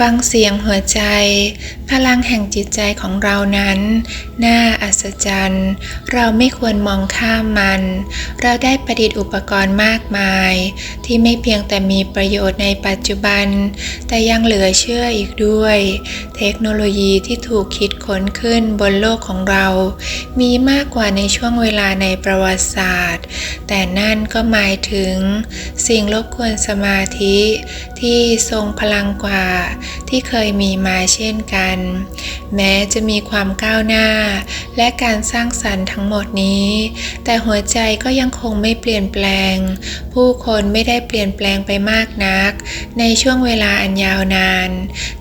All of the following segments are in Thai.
ฟังเสียงหัวใจ พลังแห่งจิตใจของเรานั้น น่าอัศจรรย์ เราไม่ควรมองข้ามมัน เราได้ประดิษฐ์อุปกรณ์มากมาย ที่ไม่เพียงแต่มีประโยชน์ในปัจจุบัน แต่ยังเหลือเชื่ออีกด้วย เทคโนโลยีที่ถูกคิดค้นขึ้นบนโลกของเรา มีมากกว่าในช่วงเวลาในประวัติศาสตร์ แต่นั่นก็หมายถึง สิ่งรบกวนสมาธิที่ทรงพลังกว่าที่เคยมีมาเช่นกัน แม้จะมีความก้าวหน้า และการสร้างสรรค์ทั้งหมดนี้ แต่หัวใจก็ยังคงไม่เปลี่ยนแปลง ผู้คนไม่ได้เปลี่ยนแปลงไปมากนัก ในช่วงเวลาอันยาวนาน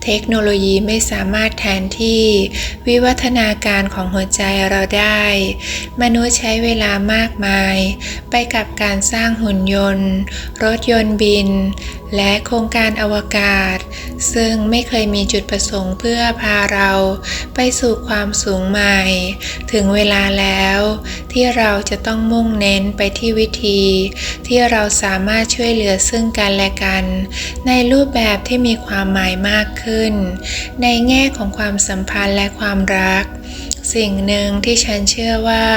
เทคโนโลยีไม่สามารถแทนที่ วิวัฒนาการของหัวใจเราได้ มนุษย์ใช้เวลามากมาย ไปกับการสร้างหุ่นยนต์ รถยนต์บิน และโครงการอวกาศ ซึ่งไม่เคยมีจุดประสงค์เพื่อพาเราไปสู่ความสูงใหม่ ถึงเวลาแล้ว ที่เราจะต้องมุ่งเน้นไปที่วิธี ที่เราสามารถช่วยเหลือซึ่งกันและกัน ในรูปแบบที่มีความหมายมากขึ้น ในแง่ของความสัมพันธ์และความรักสิ่งหนึ่งที่ฉันเชื่อว่า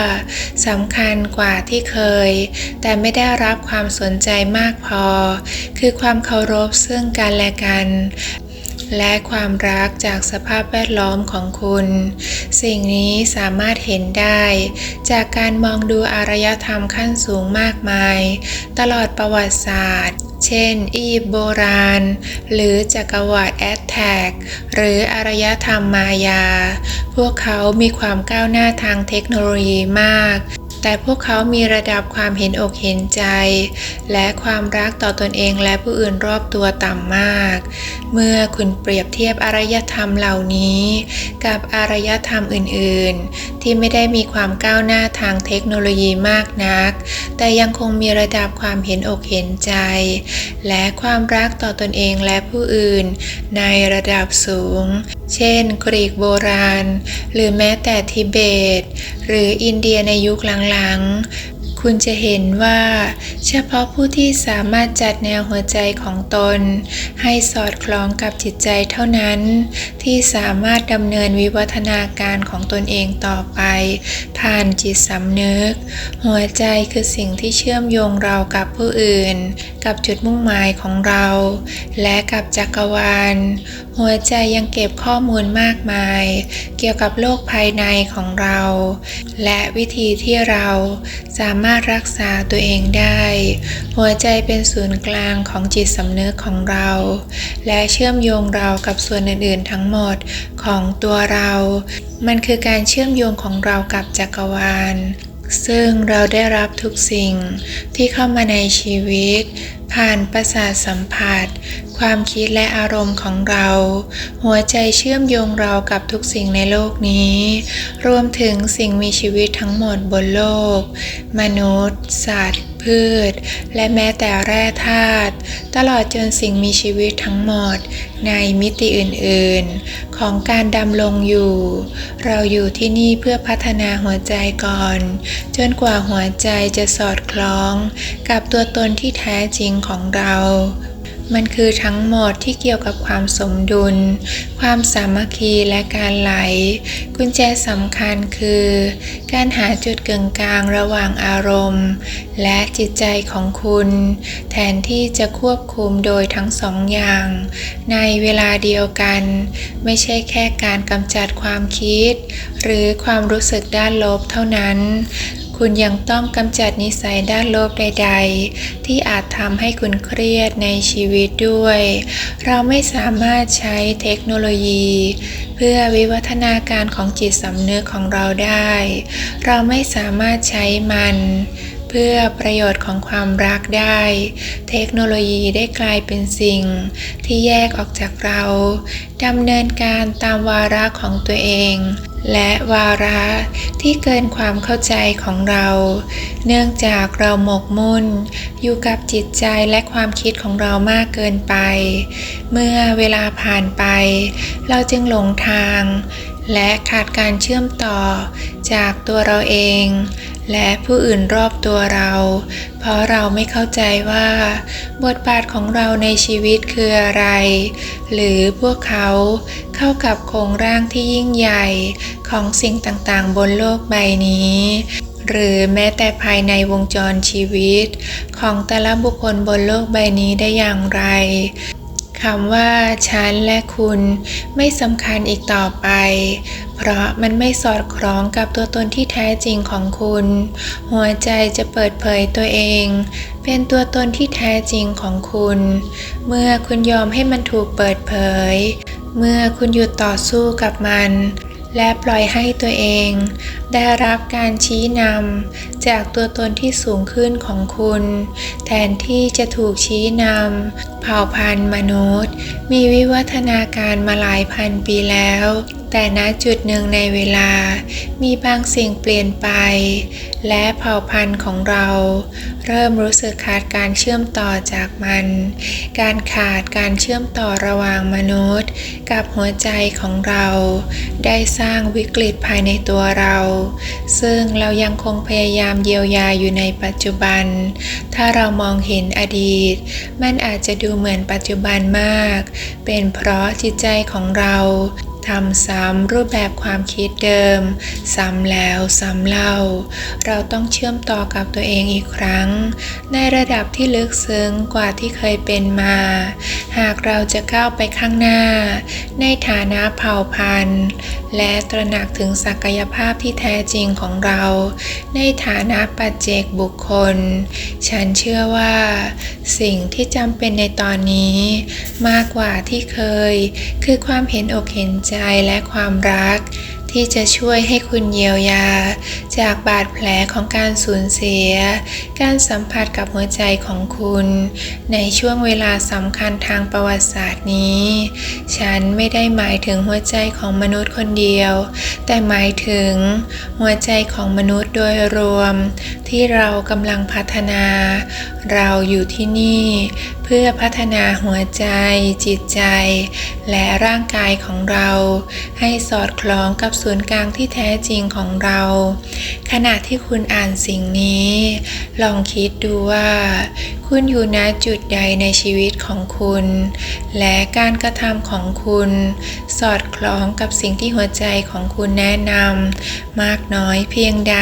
สำคัญกว่าที่เคย แต่ไม่ได้รับความสนใจมากพอ คือความเคารพซึ่งกันและกัน และความรักจากสภาพแวดล้อมของคุณ สิ่งนี้สามารถเห็นได้ จากการมองดูอารยธรรมขั้นสูงมากมาย ตลอดประวัติศาสตร์ เช่น อียิปต์โบราณ หรือจักรวรรดิแอตแทก หรืออารยธรรมมายา พวกเขามีความก้าวหน้าทางเทคโนโลยีมาก แต่พวกเขามีระดับความเห็นอกเห็นใจ และความรักต่อตอนเองและผู้อื่นรอบตัวต่ำมาก เมื่อคุณเปรียบเทียบอารยธรรมเหล่านี้ กับอารยธรรมอื่นๆ ที่ไม่ได้มีความก้าวหน้าทางเทคโนโลยีมากนัก แต่ยังคงมีระดับความเห็นอกเห็นใจ และความรักต่อตอนเองและผู้อื่น ในระดับสูง เช่น กรีกโบราณ หรือแม้แต่ทิเบต หรืออินเดียในยุคหลัง คุณจะเห็นว่า เฉพาะผู้ที่สามารถจัดแนวหัวใจของตน ให้สอดคล้องกับจิตใจเท่านั้น ที่สามารถดำเนินวิวัฒนาการของตนเองต่อไป ผ่านจิตสำนึก หัวใจคือสิ่งที่เชื่อมโยงเรากับผู้อื่น กับจุดมุ่งหมายของเรา และกับจักรวาล หัวใจยังเก็บข้อมูลมากมาย เกี่ยวกับโลกภายในของเรา และวิธีที่เราสามารถรักษาตัวเองได้ หัวใจเป็นศูนย์กลางของจิตสำนึกของเรา และเชื่อมโยงเรากับส่วนอื่นๆทั้งหมดของตัวเรา มันคือการเชื่อมโยงของเรากับจักรวาลซึ่งเราได้รับทุกสิ่งที่เข้ามาในชีวิตผ่านประสาทสัมผัส ความคิดและอารมณ์ของเรา หัวใจเชื่อมโยงเรากับทุกสิ่งในโลกนี้ รวมถึงสิ่งมีชีวิตทั้งหมดบนโลก มนุษย์ สัตว์ พืช และแม้แต่แร่ธาตุตลอดจนสิ่งมีชีวิตทั้งหมด ในมิติอื่นๆ ของการดำรงอยู่ เราอยู่ที่นี่เพื่อพัฒนาหัวใจก่อน จนกว่าหัวใจจะสอดคล้อง กับตัวตนที่แท้จริงของเรา มันคือทั้งหมดที่เกี่ยวกับความสมดุล ความสามัคคีและการไหล กุญแจสำคัญคือ การหาจุดกึ่งกลางระหว่างอารมณ์ และจิตใจของคุณ แทนที่จะควบคุมโดยทั้งสองอย่าง ในเวลาเดียวกัน ไม่ใช่แค่การกำจัดความคิด หรือความรู้สึกด้านลบเท่านั้น คุณยังต้องกำจัดนิสัยด้านลบใด ๆ ที่อาจทำให้คุณเครียดในชีวิตด้วย เราไม่สามารถใช้เทคโนโลยี เพื่อวิวัฒนาการของจิตสำนึกของเราได้ เราไม่สามารถใช้มันเพื่อประโยชน์ของความรักได้ เทคโนโลยีได้กลายเป็นสิ่ง ที่แยกออกจากเราดำเนินการตามวาระของตัวเอง และวาระที่เกินความเข้าใจของเรา เนื่องจากเราหมกมุ่น อยู่กับจิตใจและความคิดของเรามากเกินไป เมื่อเวลาผ่านไป เราจึงหลงทาง และขาดการเชื่อมต่อจากตัวเราเอง และผู้อื่นรอบตัวเรา เพราะเราไม่เข้าใจว่า บทบาทของเราในชีวิตคืออะไร หรือพวกเขาเข้ากับโครงร่างที่ยิ่งใหญ่ของสิ่งต่างๆ บนโลกใบนี้ หรือแม้แต่ภายในวงจรชีวิต ของแต่ละบุคคลบนโลกใบนี้ได้อย่างไร คำว่าฉันและคุณไม่สำคัญอีกต่อไป เพราะมันไม่สอดคล้องกับตัวตนที่แท้จริงของคุณ หัวใจจะเปิดเผยตัวเอง เป็นตัวตนที่แท้จริงของคุณ เมื่อคุณยอมให้มันถูกเปิดเผย เมื่อคุณหยุดต่อสู้กับมัน และปล่อยให้ตัวเอง ได้รับการชี้นำจากตัวตนที่สูงขึ้นของคุณ แทนที่จะถูกชี้นำเผ่าพันธุ์มนุษย์ มีวิวัฒนาการมาหลายพันปีแล้ว แต่ณจุดหนึ่งในเวลา มีบางสิ่งเปลี่ยนไป และเผ่าพันธุ์ของเรา เริ่มรู้สึกขาดการเชื่อมต่อจากมัน การขาดการเชื่อมต่อระหว่างมนุษย์ กับหัวใจของเรา ได้สร้างวิกฤตภายในตัวเรา ซึ่งเรายังคงพยายามเยียวยาอยู่ในปัจจุบัน ถ้าเรามองเห็นอดีต มันอาจจะดูเหมือนปัจจุบันมาก เป็นเพราะจิตใจของเรา ทำซ้ำรูปแบบความคิดเดิม ซ้ำแล้วซ้ำเล่า เราต้องเชื่อมต่อกับตัวเองอีกครั้ง ในระดับที่ลึกซึ้งกว่าที่เคยเป็นมา หากเราจะก้าวไปข้างหน้า ในฐานะเผ่าพันธุ์ และตระหนักถึงศักยภาพที่แท้จริงของเรา ในฐานะปัจเจกบุคคล ฉันเชื่อว่า สิ่งที่จำเป็นในตอนนี้ มากกว่าที่เคย คือความเห็นอกเห็นใจและความรัก ที่จะช่วยให้คุณเยียวยา จากบาดแผลของการสูญเสีย การสัมผัสกับหัวใจของคุณ ในช่วงเวลาสำคัญทางประวัติศาสตร์นี้ ฉันไม่ได้หมายถึงหัวใจของมนุษย์คนเดียว แต่หมายถึง หัวใจของมนุษย์โดยรวม ที่เรากำลังพัฒนา เราอยู่ที่นี่ เพื่อพัฒนาหัวใจ จิตใจ และร่างกายของเรา ให้สอดคล้องกับศูนย์กลางที่แท้จริงของเรา ขณะที่คุณอ่านสิ่งนี้ ลองคิดดูว่า คุณอยู่ณจุดใดในชีวิตของคุณ และการกระทำของคุณ สอดคล้องกับสิ่งที่หัวใจของคุณแนะนำมากน้อยเพียงใด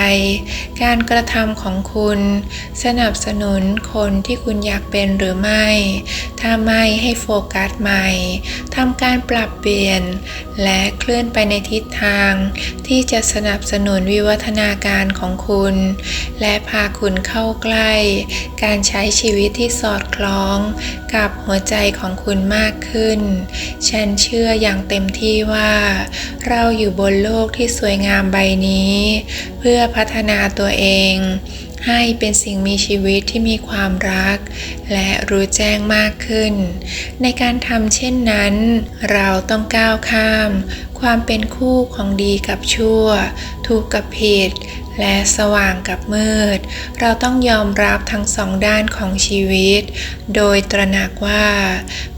การกระทำของคุณ สนับสนุนคนที่คุณอยากเป็นหรือไม่ ถ้าไม่ให้โฟกัสใหม่ทำการปรับเปลี่ยน และเคลื่อนไปในทิศทาง ที่จะสนับสนุนวิวัฒนาการของคุณ และพาคุณเข้าใกล้ การใช้ชีวิตที่สอดคล้องกับหัวใจของคุณมากขึ้น ฉันเชื่ออย่างเต็มที่ว่า เราอยู่บนโลกที่สวยงามใบนี้ เพื่อพัฒนาตัวเองให้เป็นสิ่งมีชีวิตที่มีความรัก และรู้แจ้งมากขึ้น ในการทำเช่นนั้น เราต้องก้าวข้าม ความเป็นคู่ของดีกับชั่ว ถูกกับผิด และสว่างกับมืด เราต้องยอมรับทั้งสองด้านของชีวิต โดยตระหนักว่า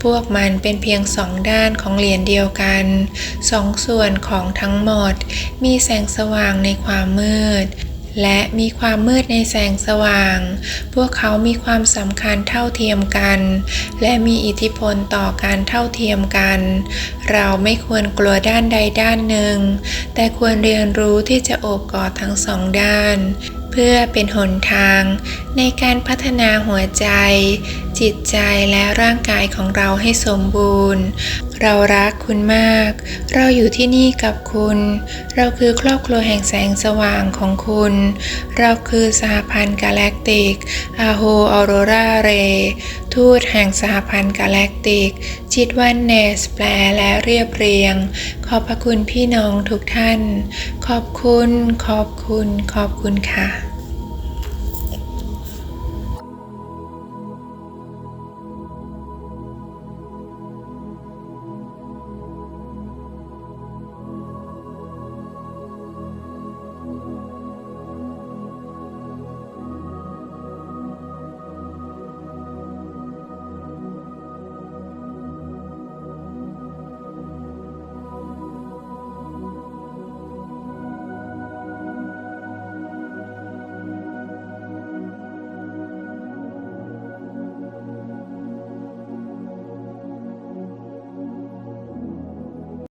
พวกมันเป็นเพียงสองด้านของเหรียญเดียวกัน สองส่วนของทั้งหมด มีแสงสว่างในความมืด และมีความมืดในแสงสว่าง พวกเขามีความสำคัญเท่าเทียมกัน และมีอิทธิพลต่อการเท่าเทียมกัน เราไม่ควรกลัวด้านใดด้านหนึ่ง แต่ควรเรียนรู้ที่จะโอบกอดทั้งสองด้าน เพื่อเป็นหนทางในการพัฒนาหัวใจ จิตใจและร่างกายของเราให้สมบูรณ์ เรารักคุณมาก เราอยู่ที่นี่กับคุณ เราคือครอบครัวแห่งแสงสว่างของคุณ เราคือสหพันธ์กาแล็กติกอาโฮออโรราเร ทูตแห่งสหพันธ์กาแล็กติก จิตวันเนสแปลและเรียบเรียง ขอบพระคุณพี่น้องทุกท่าน ขอบคุณ ขอบคุณ ขอบคุณค่ะ